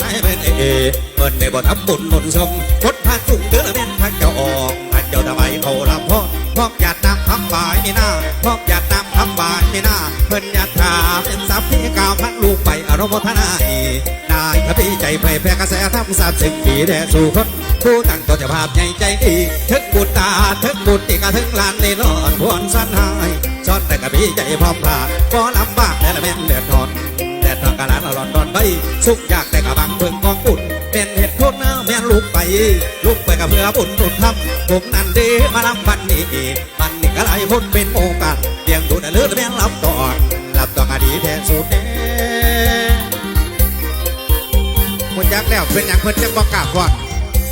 เอเปิดในบ่ทำบุญหนุนสมพดพาจุงเดือแม่นพักเจ้าออกพักเจ้าทำไมเขาลำพ่อพอกหยาดน้ำคำบายนี่นาพอกหยาดน้ำคำบายนี่นาเพิ่นหยาดถาเป็นสัพพี่กาวพันลูกไปอารมณ์ทนาอีนายพระพี่ใจไผ่แพ้กระแสทำสามสิบปีแด่สู่คนผู้ตั้งตัวจะภาพใหญ่ใจดีทึกบุตรตาทึกบุตรติกะทึกลานในนอนพวนสันหายชอนแต่กะพี่ใจพร้อมพลาดก็ลำบากแต่ละแม่นเดือดร้อนแต่ทางการร้านราหลอน ไปสุกอยากแต่กะบังเพิ่งกองปุ่นเป็นเห็ดโคนเนื้อแม่ลูกไป ลูกไปกับเพื่อบุญบุญทำผมนั่นดีมาลำบันนี้บันนี้ก็หลายคนเป็นโอกาสเลี้ยงดูแต่เลือดแม่นรับตอนรับตอนอดีแทนสูตรเน่คนยักแล้วเป็นอย่างเพิ่นจะบอกกาก่อน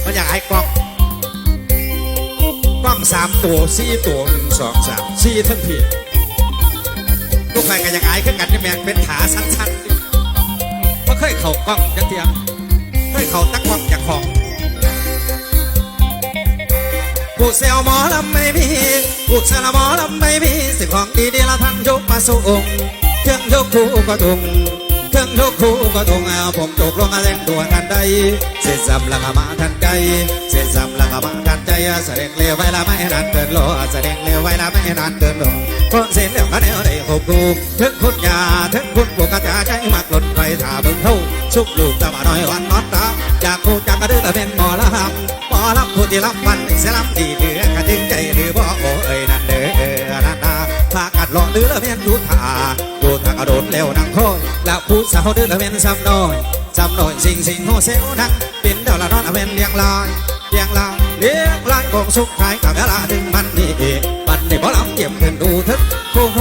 มันอยากไอ้กล้องกล้องสามตัวสี่ตัวหนึ่งสองสามสี่ทั้งทีลูกใครก็อยากอายขึ้นกันนี่แม่งเป็นขาสั้นๆ เคยเข้ากล้องจักเทียมเคยเข้าตักกล้องจากของกูเซลหมอลำไม่มีกูเซลหมอลำไม่มีสิ่งของดีดีละท่านยกมาสูงเครื่องยกคู่ก็ตุง ยกคู่ก็ตุงเอาผมตกลงมาแรงตัวทันใดเสร็จสับละกมาทันใจเสร็จสับละกมาทันใจแสดงเร็วไว้ละไม่นานเกินรอแสดงเร็วไว้ละไม่นานเกินรอเพราะเส้นเร็วก็แนวได้หกลูกถึงคุณยาถึงคุณปกติใจมักหล่นไปถ่าเบิ่งเท่าชุบลูกตะมาหน่อยวันนอตตาอยากคู่จักกระดือแต่เป็นหมอลำหมอลำผู้ที่ลำมันเสียลำดีเดือกระดึงใจหรือบ่โอ้เอ้ยนั่นเด้อ หล่อดหรือแม่นยุทธาดูท่ากระโดดแล้วนังคอยละผู้สาวดื้อแม่นซ้ำน้อยซ้ำน้อยสิงสิงโฮเซลนังเป็นดาวละนอนแม่นเลี้ยงลายเลี้ยงลายเลี้ยงลายของสุขขายกับเวลาดึงมันนี่บันนี่บ่ลำเก็บเงินดูทึกโฮโฮ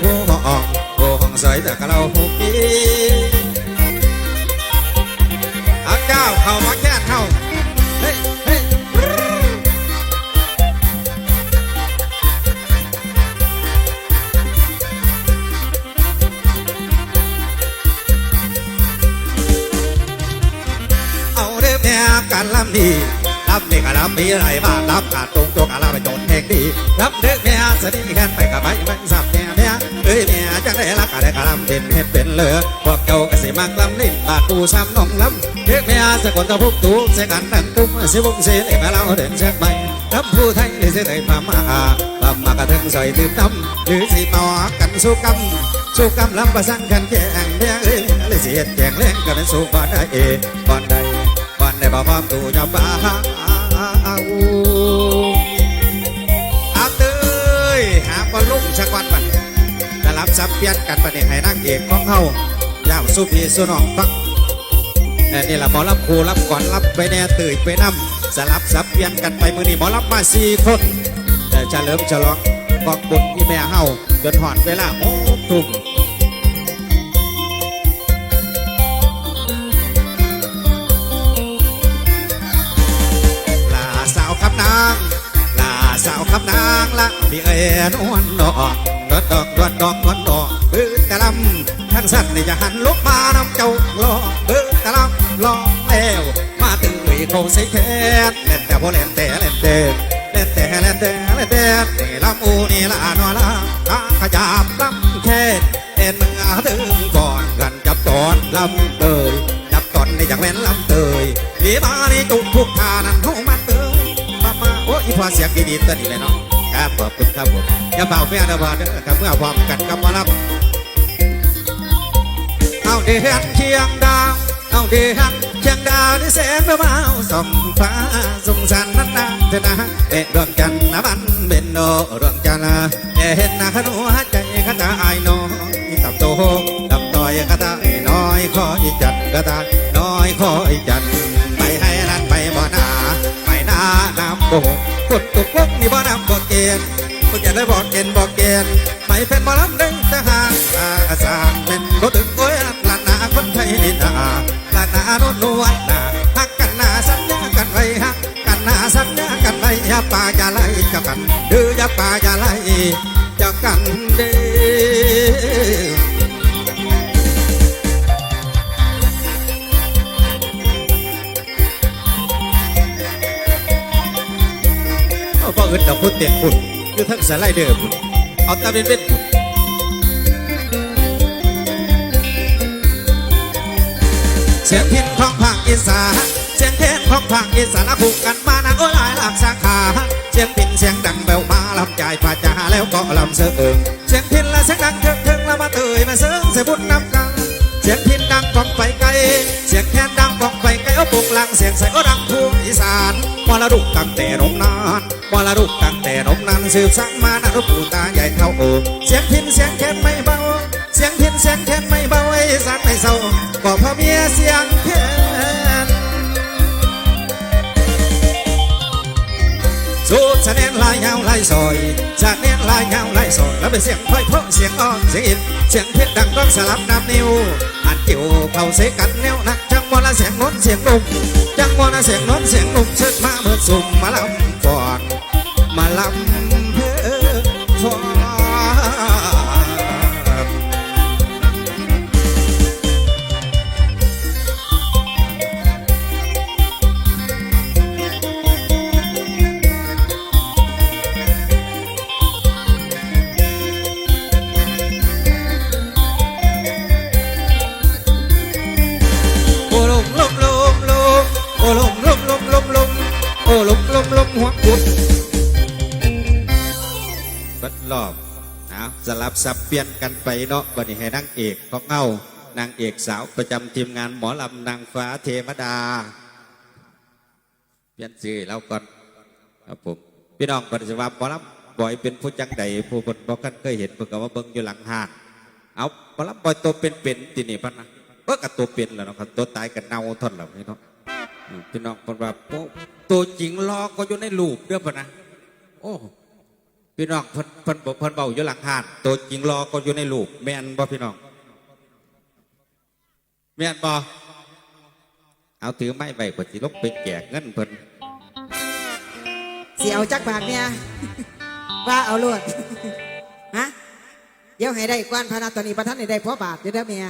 โอ้โหโอ้โฮห้องใสแต่กะเราโฮ กันลำดีลำนี่ก็ลำมีอะไรบ้างลำขาดตรงตัวกะลำไปโจนเพลงดีลำเรื่องแม่สนิทแค่นไปกับไปไม่สับแม่แม่เอ้ยแม่จังได้รักกะได้กลำเป็นเฮ็ดเป็นเลือพวกเจ้าก็สิมักลำนิ่บาดตูซ้ำน้องลำเรื่องแม่สะกดตะพุกตูเสกันตั้งตุ้มสิวงเสียเลยมาเล่าเดินเช็ดไปลำผู้ไทยเลยสิได้พามาพามากระถึงใส่ตื่นตำหรือสิมากันสู้กำสู้กำลำประสังกันแข่งแม่เอ้ยเลยเฮ็ดแข่งแรงกันเป็นสู้ก่อนได้เอก่อนดก่ อนได้บ่พร้อมตูจะฟ้าอาอาเตยหาบอลลุ่มสักวันบัดจะรับสับเปลี่ยนกันประเด็ให้นางเอกของเฮาย่าวสุพีสุนองฟังเอ่อนี่ละหมอรับครูรับก่อนรับไปแน่ตื่นไปน้ำสลับสับเปลี่ยนกันไปมือนี้หมอรับมาสี่คนแต่เฉลิมฉลองกองบุญที่แม่เฮาจนหอดเวลาโอ้ทุ่ม ละพี่เอ็นอ้วนดอกดอกดอกดอกดอกดอกดอกบื้อตะลำทั้งสัตว์นี่จะหันลุกมานำเจ้าลอบื้อตะลำลอแล้วมาตื่นเขาใส่แขนเล่นแต่พอเล่นแต่เล่นแต่เล่นแต่เล่นแต่เล่นแต่นี่ลำอูนี่ละนอละอาขยับลำแค่เอ็นมึงอาถึงก่อนกันจับตอนลำเตยจับตอนนี่จากแม่นลำเตยนี่มาในจุกทุกทานั้นห้องมันเตยมามาโอ้ยพอเสียงดีๆตัวนี้เลยเนาะ ครับขอบคุณครับผมอย่าเป่าแม่นะว่าเด้อครับเมื่อพร้อมกันกับมารับเอาเดือนเคียงดาวเอาเดือนเคียงดาวที่แสนเบาส่องฟ้าสงสารนั้นนะเถอะนะเอ๊ะดวงจันทร์นะมันเป็นโนดวงจันทร์เอ๊ะเห็นหน้าขนัวใจขตาไอ้น้อยตับโตดำต่อยขตาน้อยคอยจันขตาน้อยคอยจันไปให้นั้นไปบ่หนาไม่น่าน้ำโกห นนาโนนวลนาฮักกันนาสัญญากันไว้ฮักกันนาสัญญากันไว้อย่าป่าอย่าไล่เจ้ากันเดืออย่าป่าอย่าไล่เจ้ากันเด้อเอาบ่อึดดอกพุดเตียนพุ่นคือทั้งสไลเดอร์พุ่นเอาตาเป็นเป็นพุ่น เสียงพินของภาคอีสานเสียงเพลงของภาคอีสานผูกกันมานานโอ้หลายหลักสาขาเสียงพินเสียงดังแววมาลำใจพาจาแล้วก็ลำเสือเอิงเสียงพินและเสียงดังเถิงเถิงแล้วมาเตยมาเสริงเสียบุญนำกันเสียงพินดังกองไฟไกลเสียงแคนดังกองไฟไกลเอาปุกลังเสียงใส่ก็ดังทั่วอีสานมรดกตั้งแต่นมนานมรดกตั้งแต่นมนานสืบสานมานะรูปปู่ตาใหญ่เท่าโอกเสียงพินเสียงแคนไม่เบาเสียงพินเสียงแคนไม่เบาไอ้สานไม่เศร้า พราะเมียเสียงแคนสูดสะเนนลายยาวลายซอยสะเนนลายยาวลายซอยแล้วเป็นเสียงค่อยเพราะเสียงอ่อนเสียงอินเสียงเพชรดังก้องสลับนับนิ้วอันเกี่ยวเข้าเสกันแนวนักจังหวะละเสียงโน้นเสียงนุ่มจังหวะละเสียงโน้นเสียงนุ่มเชิดมาเมื่อสุ่มมาลำฟอน หัวกุดบัดรอบนะสลับสับเปลี่ยนกันไปเนาะวันนี้ให้นางเอกของเงานางเอกสาวประจำทีมงานหมอลำนางฟ้าเทวดา เปลี่ยนชื่อแล้วก่อนครับผมพี่น้องปฏิวัติหมอลำบ่อยเป็นผู้จังใดผู้คนบอกกันเคยเห็นเพิ่นก็ว่าเบิ่งอยู่หลังห้างเอาหมอลำบ่อยตัวเป็นๆที่นี่พันนะเออกับตัวเป็นแหล้วเนาะครับตัวตายกับเน่าทนแล้วพี่น้องอืม พี่น้องคนว่าโอ้ตัวจริงรอก็อยู่ในรูปเด้อปะนะโอ้พี่น้องเพิ่นเพิ่นบอกเพิ่นเบาอยู่หลังหานตัวจริงรอก็อยู่ในรูปแม่นบ่พี่น้องแม่นบ่เอาถือไม้ใบกว่าสิลงไปแจกเงินเพิ่นสิเอาจักบาทเนี่ยว่าเอาลวดฮะเดี๋ยวให้ได้กวนพนันตอนนี้ประทันให้ได้พอบาทเดี๋ยวเด้อเมีย